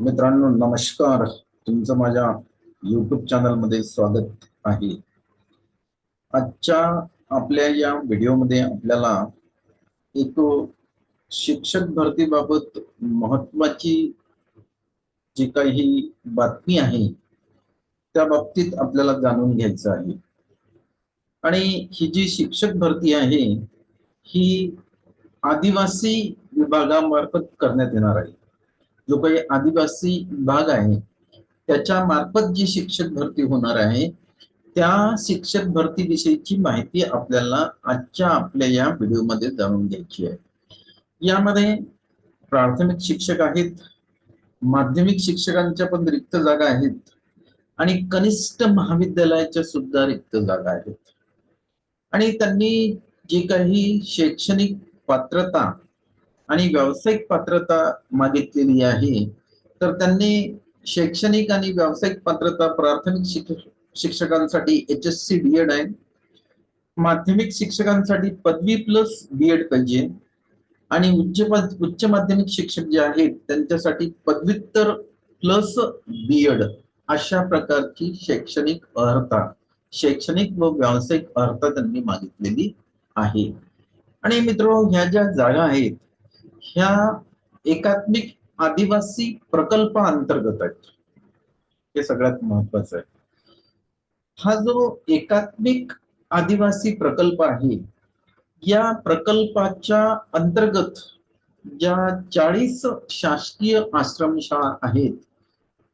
मित्रांनो नमस्कार. तुमचं माझ्या युट्यूब चॅनलमध्ये स्वागत आहे. आजच्या आपल्या या व्हिडिओमध्ये आपल्याला एक शिक्षक भरतीबाबत महत्वाची जी काही बातमी आहे त्या बाबतीत आपल्याला जाणून घ्यायचं आहे. आणि ही जी शिक्षक भरती आहे ही आदिवासी विभागामार्फत करण्यात येणार आहे. जो काही आदिवासी विभाग आहे त्याच्या मार्फत जी शिक्षक भरती होणार आहे त्या शिक्षक भरती विषयीची माहिती आपल्याला आजच्या आपल्या या व्हिडिओमध्ये जाणून घ्यायची आहे. यामध्ये प्राथमिक शिक्षक आहेत माध्यमिक शिक्षकांच्या पण रिक्त जागा आहेत आणि कनिष्ठ महाविद्यालयाच्या सुद्धा रिक्त जागा आहेत. आणि त्यांनी जी काही शैक्षणिक पात्रता आणि व्यावसायिक पात्रता मागितलेली आहे तर त्यांनी शैक्षणिक आणि व्यावसायिक पात्रता प्राथमिक शिक्षक शिक्षकांसाठी H S C B Ed आहे. माध्यमिक शिक्षकांसाठी पदवी प्लस बी एड पाहिजे. आणि उच्च उच्च माध्यमिक शिक्षक जे आहेत त्यांच्यासाठी पदव्युत्तर प्लस बी एड अशा प्रकारची शैक्षणिक अर्हता शैक्षणिक व व्यावसायिक अर्हता त्यांनी मागितलेली आहे. आणि मित्र ह्या ज्या जागा आहेत ह्या एकात्मिक आदिवासी प्रकल्प अंतर्गत आहेत. हे सगळ्यात महत्वाचं आहे. हा जो एकात्मिक आदिवासी प्रकल्प आहे या प्रकल्पाच्या अंतर्गत ज्या चाळीस शासकीय आश्रमशाळा आहेत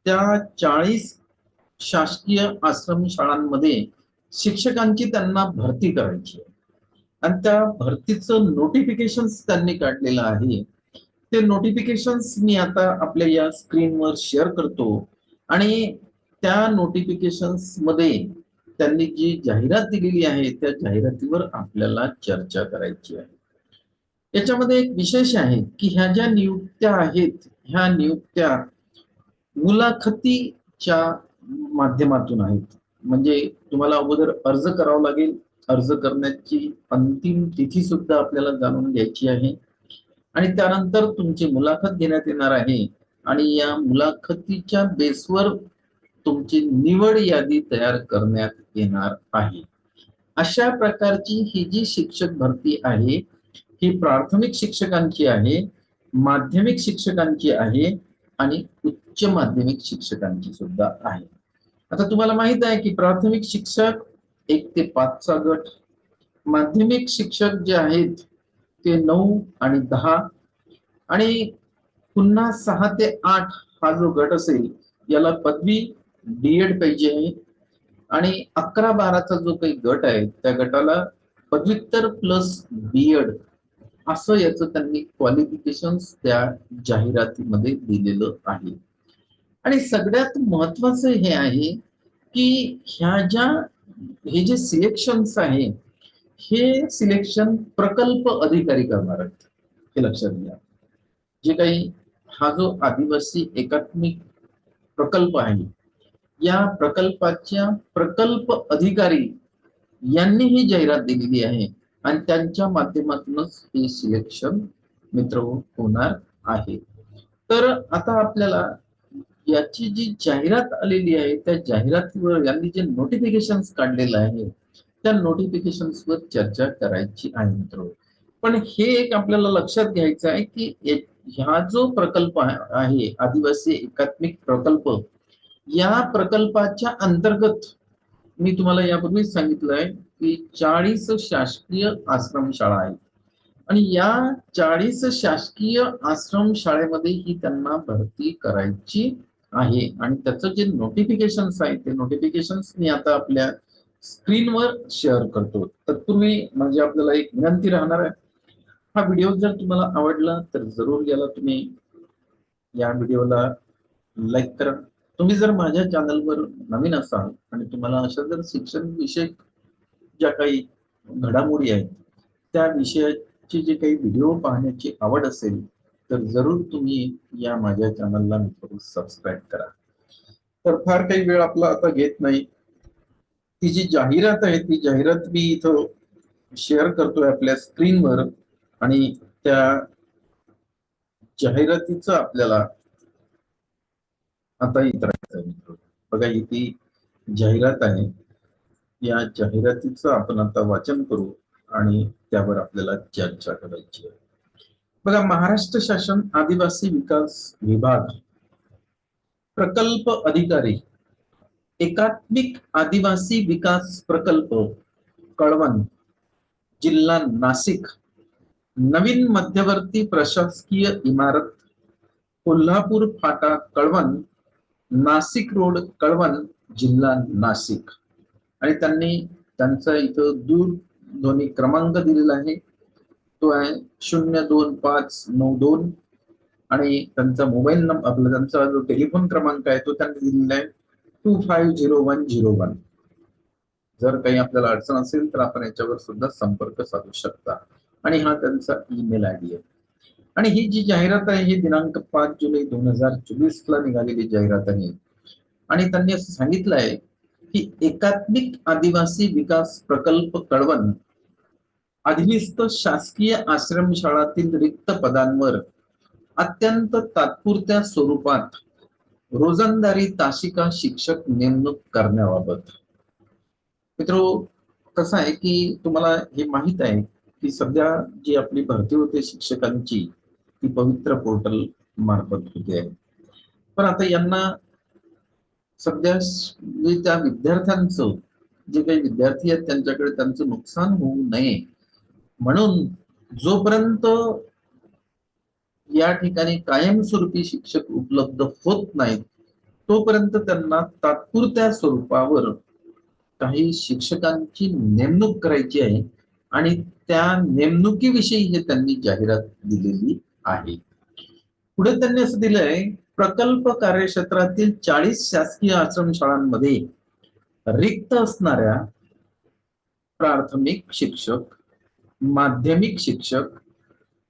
त्या चाळीस शासकीय आश्रमशाळांमध्ये शिक्षकांची त्यांना भरती करायची आहे. आणि त्या भरतीचं नोटिफिकेशन त्यांनी काढलेलं आहे. ते नोटिफिकेशन मी आता आपल्या या स्क्रीनवर शेअर करतो. आणि त्या नोटिफिकेशनमध्ये त्यांनी जी जाहिरात दिलेली आहे त्या जाहिरातीवर आपल्याला चर्चा करायची आहे. याच्यामध्ये एक विशेष आहे की ह्या ज्या नियुक्त्या आहेत ह्या नियुक्त्या मुलाखतीच्या माध्यमातून आहेत. म्हणजे तुम्हाला अगोदर अर्ज करावा लागेल अर्ज करण्याची अंतिम तिथी सुद्धा आपल्याला जाणून घ्यायची आहे. आणि त्यानंतर तुमची मुलाखत घेण्यात येणार आहे. आणि या मुलाखतीच्या बेसवर तुमची निवड यादी तयार करण्यात येणार आहे. अशा प्रकारची ही जी शिक्षक भरती आहे ही प्राथमिक शिक्षकांची आहे माध्यमिक शिक्षकांची आहे आणि उच्च माध्यमिक शिक्षकांची सुद्धा आहे. आता तुम्हाला माहीत आहे की प्राथमिक शिक्षक एक ते पाचचा गट. माध्यमिक शिक्षक जे आहेत ते नऊ आणि दहा. आणि पुन्हा सहा ते आठ हा जो गट असेल याला पदवी डी एड पाहिजे आणि अकरा बाराचा जो काही गट आहे त्या गटाला पदव्युत्तर प्लस बी एड असं याचं त्यांनी क्वालिफिकेशन त्या जाहिरातीमध्ये दिलेलं आहे. आणि सगळ्यात महत्वाचं हे आहे की ह्या ज्या हे जे सिलेक्शन्स आहे हे सिलेक्शन प्रकल्प अधिकारी करणार आहेत. हे लक्षात घ्या. जे काही हा जो आदिवासी एकात्मिक प्रकल्प आहे या प्रकल्पाच्या प्रकल्प अधिकारी यांनी ही जाहिरात दिलेली आहे आणि त्यांच्या माध्यमातूनच हे सिलेक्शन मित्र हो होणार आहे. तर आता आपल्याला याची जी जाहिरात आलेली आहे त्या जाहिरातीवर यांनी जे नोटिफिकेशन काढलेलं आहे त्या नोटिफिकेशन वर चर्चा करायची आहे मित्र पण हे एक आपल्याला लक्षात घ्यायचं आहे की ह्या जो प्रकल्प आहे आदिवासी एकात्मिक प्रकल्प या प्रकल्पाच्या अंतर्गत मी तुम्हाला यापूर्वीच सांगितलंय की चाळीस शासकीय आश्रमशाळा आहेत. आणि या चाळीस शासकीय आश्रमशाळेमध्ये ही त्यांना भरती करायची आहे. आणि त्याचं जे नोटिफिकेशन आहे ते नोटिफिकेशन्स मी आता आपल्या स्क्रीनवर शेअर करतो. तत्पूर्वी म्हणजे आपल्याला एक विनंती राहणार आहे हा व्हिडिओ जर तुम्हाला आवडला तर जरूर याला तुम्ही या व्हिडिओला लाईक करा. तुम्ही जर माझ्या चॅनलवर नवीन असाल आणि तुम्हाला अशा जर शिक्षण विषयक ज्या काही घडामोडी आहेत त्या विषयाची जे काही व्हिडिओ पाहण्याची आवड असेल तर जरूर तुम्ही या माझ्या चॅनलला मित्र सबस्क्राईब करा. तर फार काही वेळ आपला आता घेत नाही. ती जी जाहिरात आहे ती जाहिरात मी इथं शेअर करतोय आपल्या स्क्रीनवर आणि त्या जाहिरातीच आपल्याला आता इतर मित्र बघा ही ती जाहिरात आहे. या जाहिरातीचं आपण आता वाचन करू आणि त्यावर आपल्याला चर्चा करायची आहे. बघा महाराष्ट्र शासन आदिवासी विकास विभाग प्रकल्प अधिकारी एकात्मिक आदिवासी विकास प्रकल्प कळवण जिल्हा नाशिक नवीन मध्यवर्ती प्रशासकीय इमारत कोल्हापूर फाटा कळवण नाशिक रोड कळवण जिल्हा नाशिक. आणि त्यांनी त्यांचा इथं दूरध्वनी क्रमांक दिलेला आहे. तो आहे शून्य दोन पाच नऊ दोन. आणि त्यांचा मोबाईल नंबर आपला त्यांचा जो टेलिफोन क्रमांक आहे तो त्यांनी दिलेला आहे two five zero one zero one. जर काही आपल्याला अडचण असेल तर आपण याच्यावर सुद्धा संपर्क साधू शकता. आणि हा त्यांचा ईमेल आय डी आहे. आणि ही जी जाहिरात आहे ही दिनांक पाच जुलै दोन हजार चोवीस ला निघालेली जाहिरात आहे. आणि त्यांनी असं सांगितलं आहे की एकात्मिक आदिवासी विकास प्रकल्प कळवण अधीनस्थ शासकीय आश्रमशाळातील रिक्त पदांवर अत्यंत तात्पुरत्या स्वरूपात रोजंदारी तासिका शिक्षक नेमणूक करण्याबाबत. मित्र कसं आहे की तुम्हाला हे माहीत आहे की सध्या जी आपली भरती होते शिक्षकांची ती पवित्र पोर्टल मार्फत होते. आहे पण आता यांना सध्या त्या विद्यार्थ्यांचं जे काही विद्यार्थी आहेत त्यांच्याकडे त्यांचं नुकसान होऊ नये म्हणून जोपर्यंत या ठिकाणी कायमस्वरूपी शिक्षक उपलब्ध होत नाहीत तोपर्यंत त्यांना तात्पुरत्या स्वरूपावर काही शिक्षकांची नेमणूक करायची आहे आणि त्या नेमणुकीविषयी हे त्यांनी जाहिरात दिलेली आहे. पुढे त्यांनी असं दिलंय प्रकल्प कार्यक्षेत्रातील चाळीस शासकीय आश्रमशाळांमध्ये रिक्त असणाऱ्या प्राथमिक शिक्षक माध्यमिक शिक्षक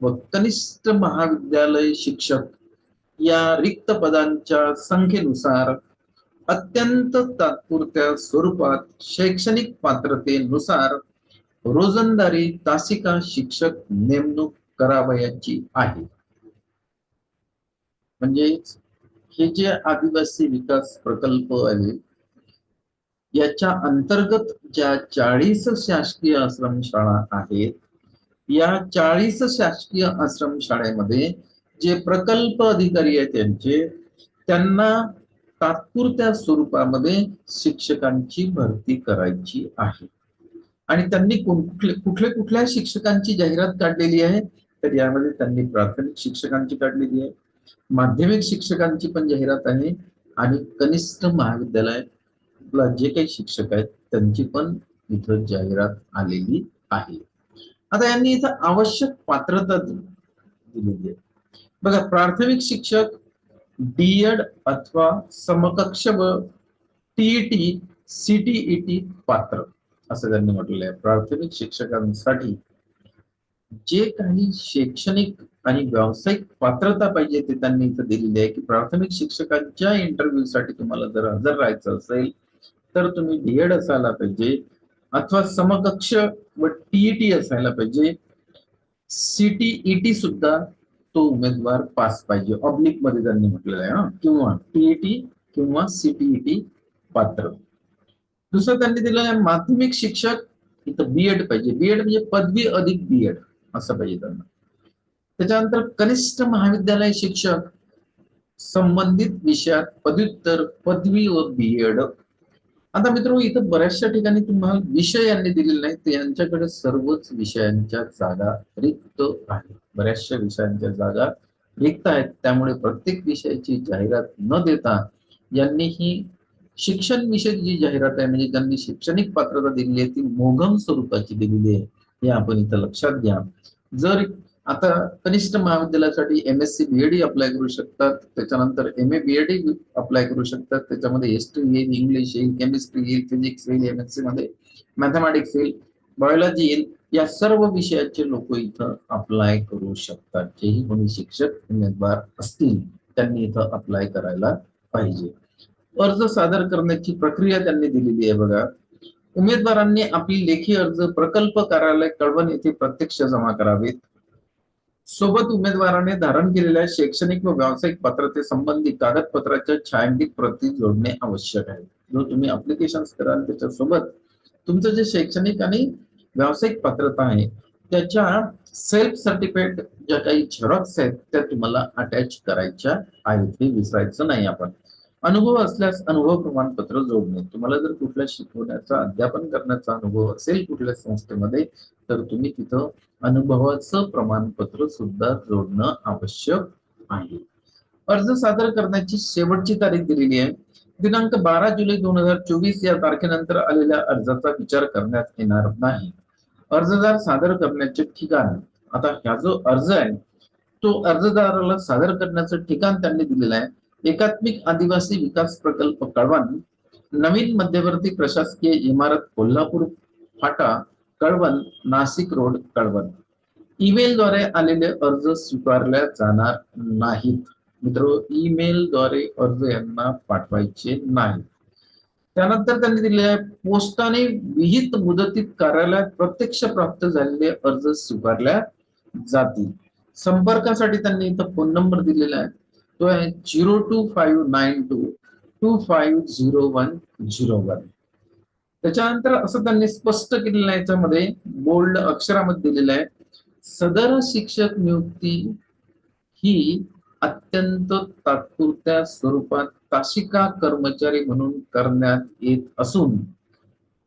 व कनिष्ठ महाविद्यालय शिक्षक या रिक्त पदांच्या संख्येनुसार अत्यंत तात्पुरत्या स्वरूपात शैक्षणिक पात्रतेनुसार रोजंदारी तासिका शिक्षक नेमणूक करावयाची आहे. म्हणजे हे जे आदिवासी विकास प्रकल्प आहे याच्या अंतर्गत ज्या चाळीस शासकीय आश्रमशाळा आहेत या चाळीस शासकीय आश्रमशाळेमध्ये जे प्रकल्प अधिकारी आहेत त्यांचे त्यांना तात्पुरत्या स्वरूपामध्ये शिक्षकांची भरती करायची आहे. आणि त्यांनी कुठले कुठल्या कुठल्या शिक्षकांची जाहिरात काढलेली आहे तर यामध्ये त्यांनी प्राथमिक शिक्षकांची काढलेली आहे माध्यमिक शिक्षकांची पण जाहिरात आहे आणि कनिष्ठ महाविद्यालय महाविद्यालयाला जे काही शिक्षक आहेत त्यांची पण इथं जाहिरात आलेली आहे. आता यांनी इथं आवश्यक पात्रता दिलेली आहे. बघा प्राथमिक शिक्षक डीएड अथवा समकक्ष व टीईटी सीटीईटी पात्र असं त्यांनी म्हटलेलं आहे. प्राथमिक शिक्षकांसाठी जे काही शैक्षणिक आणि व्यावसायिक पात्रता पाहिजे ते त्यांनी इथं दिलेली आहे की प्राथमिक शिक्षकांच्या इंटरव्ह्यू साठी तुम्हाला जर हजर राहायचं असेल तर तुम्ही डीएड असायला पाहिजे अथवा समकक्ष व टीईटी असायला पाहिजे. सीटीईटी सुद्धा तो उमेदवार पास पाहिजे. ऑब्लिक मध्ये त्यांनी म्हटलेलं आहे किंवा टीईटी किंवा सीटीईटी पात्र. दुसरं त्यांनी दिलेलं आहे माध्यमिक शिक्षक, इथं बीएड पाहिजे. बीएड म्हणजे पदवी अधिक बीएड असं पाहिजे त्यांना. त्याच्यानंतर कनिष्ठ महाविद्यालय शिक्षक, संबंधित विषयात पदव्युत्तर, पदवी व बीएड आता मित्र इथं बऱ्याचशा ठिकाणी तुम्हाला विषय यांनी दिलेले नाही तर यांच्याकडे सर्वच विषयांच्या जागा रिक्त आहेत. बऱ्याचशा विषयांच्या जागा रिक्त आहेत. त्यामुळे प्रत्येक विषयाची जाहिरात न देता यांनी ही शिक्षण विषयक जी जाहिरात आहे म्हणजे त्यांनी शैक्षणिक पात्रता दिलेली आहे ती मोघम स्वरूपाची दिलेली आहे हे आपण इथं लक्षात घ्या. जर आता कनिष्ठ महाविद्यालयासाठी M S C B Ed apply करू शकतात. त्याच्यानंतर एम ए बीएड अप्लाय करू शकतात. त्याच्यामध्ये हिस्ट्री येईल इंग्लिश येईल केमिस्ट्री येईल फिजिक्स येईल एम एस सी मध्ये मॅथमॅटिक्स येईल बायोलॉजी येईल. या सर्व विषयाचे लोक इथं अप्लाय करू शकतात. जेही कोणी शिक्षक उमेदवार असतील त्यांनी इथं अप्लाय करायला पाहिजे. अर्ज सादर करण्याची प्रक्रिया त्यांनी दिलेली आहे बघा. उमेदवारांनी आपली लेखी अर्ज प्रकल्प कार्यालय कळवण येथे प्रत्यक्ष जमा करावेत. सोबत उमेदवाराने धारण केलेल्या शैक्षणिक व व्यावसायिक पात्रते संबंधी कागदपत्राच्या छायांकित प्रती जोडणे आवश्यक आहे. जो तुम्ही अप्लिकेशन कराल त्याच्यासोबत तुमचं जे शैक्षणिक आणि व्यावसायिक पात्रता आहे त्याच्या सेल्फ सर्टिफिकेट ज्या काही झेरॉक्स आहेत त्या तुम्हाला अटॅच करायच्या आहेत. हे विसरायचं नाही आपण. अनुभव असल्यास अनुभव प्रमाणपत्र जोडणे. तुम्हाला जर कुठल्या शिकवण्याचा अध्यापन करण्याचा अनुभव असेल कुठल्या संस्थेमध्ये तर तुम्ही तिथं अनुभवाचं प्रमाणपत्र सुद्धा जोडणं आवश्यक आहे. अर्ज सादर करण्याची शेवटची तारीख दिलेली आहे. दिनांक बारा जुलै दोन हजार चोवीस या तारखेनंतर आलेल्या अर्जाचा विचार करण्यात येणार नाही. अर्जदार सादर करण्याचे ठिकाण. आता ह्या जो अर्ज आहे तो अर्जदाराला सादर करण्याचं ठिकाण त्यांनी दिलेलं आहे. एकात्मिक आदिवासी विकास प्रकल्प कळवण नवीन मध्यवर्ती प्रशासकीय इमारत कोल्हापूर फाटा कळवण नाशिक रोड कळवण. ईमेलद्वारे आलेले अर्ज स्वीकारल्या जाणार नाहीत. मित्र ईमेलद्वारे अर्ज यांना पाठवायचे नाही. त्यानंतर त्यांनी दिले आहे पोस्टाने विहित मुदतीत कार्यालयात प्रत्यक्ष प्राप्त झालेले अर्ज स्वीकारल्या जातील. संपर्कासाठी त्यांनी इथं फोन नंबर दिलेला आहे. तो आहे zero two five nine two two five zero one zero one त्याच्यानंतर असं त्यांनी स्पष्ट केलेलं आहे याच्यामध्ये बोल्ड अक्षरामध्ये दिलेलं आहे सदर शिक्षक नियुक्ती ही अत्यंत तात्पुरत्या स्वरूपात ताशिका कर्मचारी म्हणून करण्यात येत असून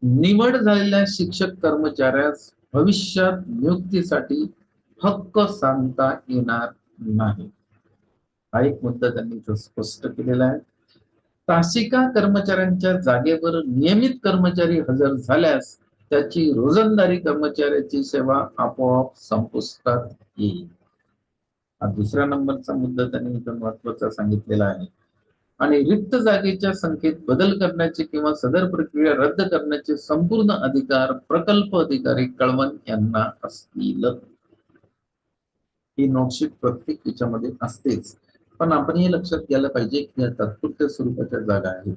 निवड झालेल्या शिक्षक कर्मचाऱ्यास भविष्यात नियुक्तीसाठी हक्क सांगता येणार नाही. हा एक मुद्दा त्यांनी स्पष्ट केलेला आहे. तासिका कर्मचाऱ्यांच्या जागेवर नियमित कर्मचारी हजर झाल्यास त्याची रोजंदारी कर्मचाऱ्याची सेवा आपोआप संपुष्टात येईल. हा दुसऱ्या नंबरचा मुद्दा त्यांनी इथं महत्त्वाचा सांगितलेला आहे. आणि रिक्त जागेच्या संख्येत बदल करण्याचे किंवा सदर प्रक्रिया रद्द करण्याचे संपूर्ण अधिकार प्रकल्प अधिकारी कळवण यांना असतील. ही नोटशीट प्रत्येक याच्यामध्ये असतेच. पण आपण हे लक्षात घ्यायला पाहिजे की या तात्पुरत्या स्वरूपाच्या जागा आहेत.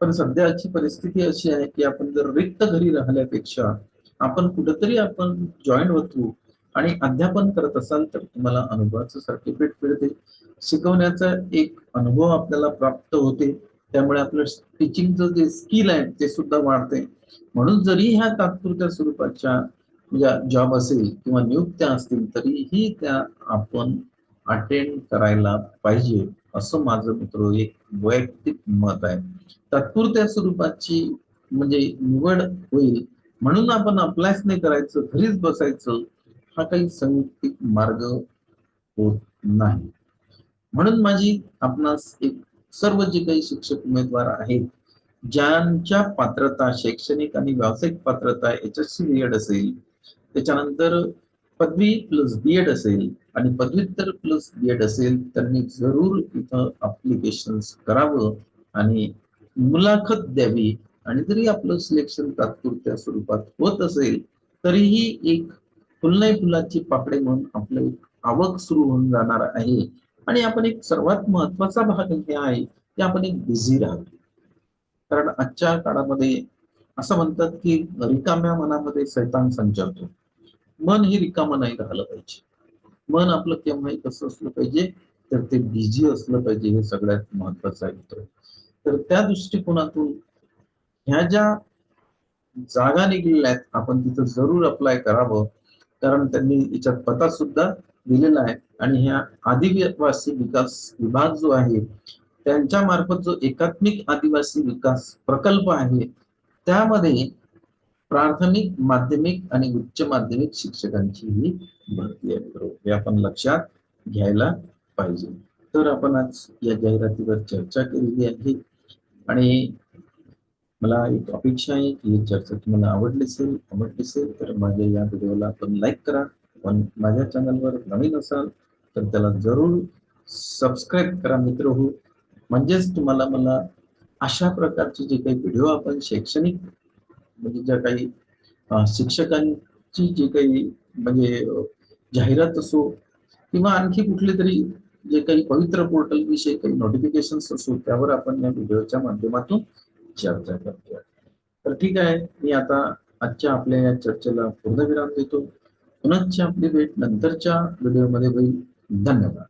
पण सध्याची परिस्थिती अशी आहे की आपण जर रिक्त घरी राहिल्यापेक्षा आपण कुठेतरी आपण जॉईन होतो आणि अध्यापन करत असाल तर तुम्हाला अनुभवाचं सर्टिफिकेट मिळते. शिकवण्याचा एक अनुभव आपल्याला प्राप्त होते. त्यामुळे आपलं टीचिंगचं जे स्किल आहे ते सुद्धा वाढते. म्हणून जरी ह्या तात्पुरत्या स्वरूपाच्या जॉब असेल किंवा नियुक्त्या असतील तरीही त्या आपण अटेंड करायला पाहिजे असं माझं मित्र एक वैयक्तिक मत आहे. तात्पुरत्या स्वरूपाची म्हणजे निवड होईल म्हणून आपण अप्लायच नाही करायचं घरीच बसायचं हा काही संयुक्तिक मार्ग होत नाही. म्हणून माझी आपणास एक सर्व जे काही शिक्षक उमेदवार आहेत ज्यांच्या पात्रता शैक्षणिक आणि व्यावसायिक पात्रता याच्याशी रिलेटेड असेल त्याच्यानंतर पदवी प्लस बीएड असेल आणि पदव्युत्तर प्लस बीएड असेल त्यांनी जरूर इथं अप्लिकेशन करावं आणि मुलाखत द्यावी. आणि जरी आपलं सिलेक्शन तात्पुरत्या स्वरूपात होत असेल तरीही एक फुलनाई फुलाची पापडे म्हणून आपलं एक आवक सुरू होऊन जाणार आहे. आणि आपण एक सर्वात महत्त्वाचा भाग हे आहे की आपण एक बिझी राहतो कारण आजच्या काळामध्ये असं म्हणतात की रिकाम्या मनामध्ये सैतान संचारतो. मन हे रिकामं नाही राहिलं पाहिजे. मन आपलं केव्हाही कसं असलं पाहिजे तर ते बिझी असलं पाहिजे हे सगळ्यात महत्वाचं आहे तर त्या दृष्टिकोनातून ह्या ज्या जागा निघलेल्या आहेत आपण तिथं जरूर अप्लाय करावं. कारण त्यांनी याच्यात पता सुद्धा दिलेला आहे. आणि ह्या आदिवासी विकास विभाग जो आहे त्यांच्या मार्फत जो एकात्मिक आदिवासी विकास प्रकल्प आहे त्यामध्ये प्राथमिक माध्यमिक आणि उच्च माध्यमिक शिक्षकांची ही भरती आहे. हे आपण लक्षात घ्यायला पाहिजे. तर आपण आज या जाहिरातीवर चर्चा केलेली आहे. आणि मला एक अपेक्षा आहे की ही चर्चा तुम्हाला आवडली असेल आवडली असेल तर माझ्या या व्हिडिओला आपण लाईक करा. पण माझ्या चॅनलवर नवीन असाल तर त्याला जरूर सबस्क्राईब करा मित्र हो. म्हणजेच तुम्हाला मला अशा प्रकारचे जे काही व्हिडिओ आपण शैक्षणिक म्हणजे ज्या काही शिक्षकांची जी काही म्हणजे जाहिरात असो किंवा आणखी कुठले तरी जे काही पवित्र पोर्टल विषयी काही नोटिफिकेशन असो त्यावर आपण या व्हिडिओच्या माध्यमातून चर्चा करतोय. तर ठीक आहे मी आता आजच्या आपल्या या चर्चेला पूर्णविराम देतो. पुनश्च आपली भेट नंतरच्या व्हिडिओमध्ये होईल. धन्यवाद.